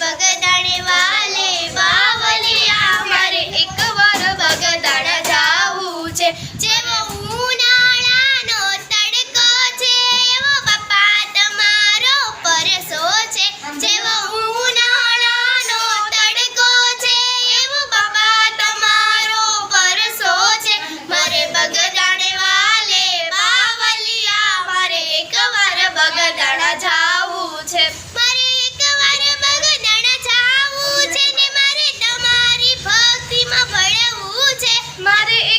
બગદાણે વાલે વાવલે અમારે એકવાર બગદાણા જાવું છે. हमारे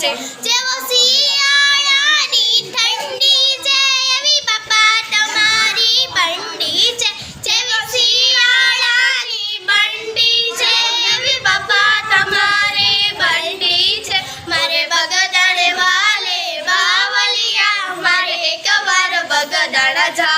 છે જેવો શિયાળાની ઠંડી છે, એવી બાપા તમારી બંડી છે. જેવી શિયાળાની બંડી છે, એવી બાપા તમારી બંડી છે. મારે બગદાણે વાલે બાવલિયા, મારે એકવાર બગદાણા જાવું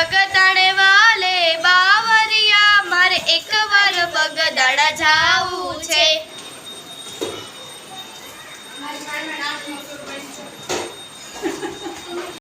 બગદાડે વાલે બાવરિયા મારે એક વાર બગદાડા જાવું છે.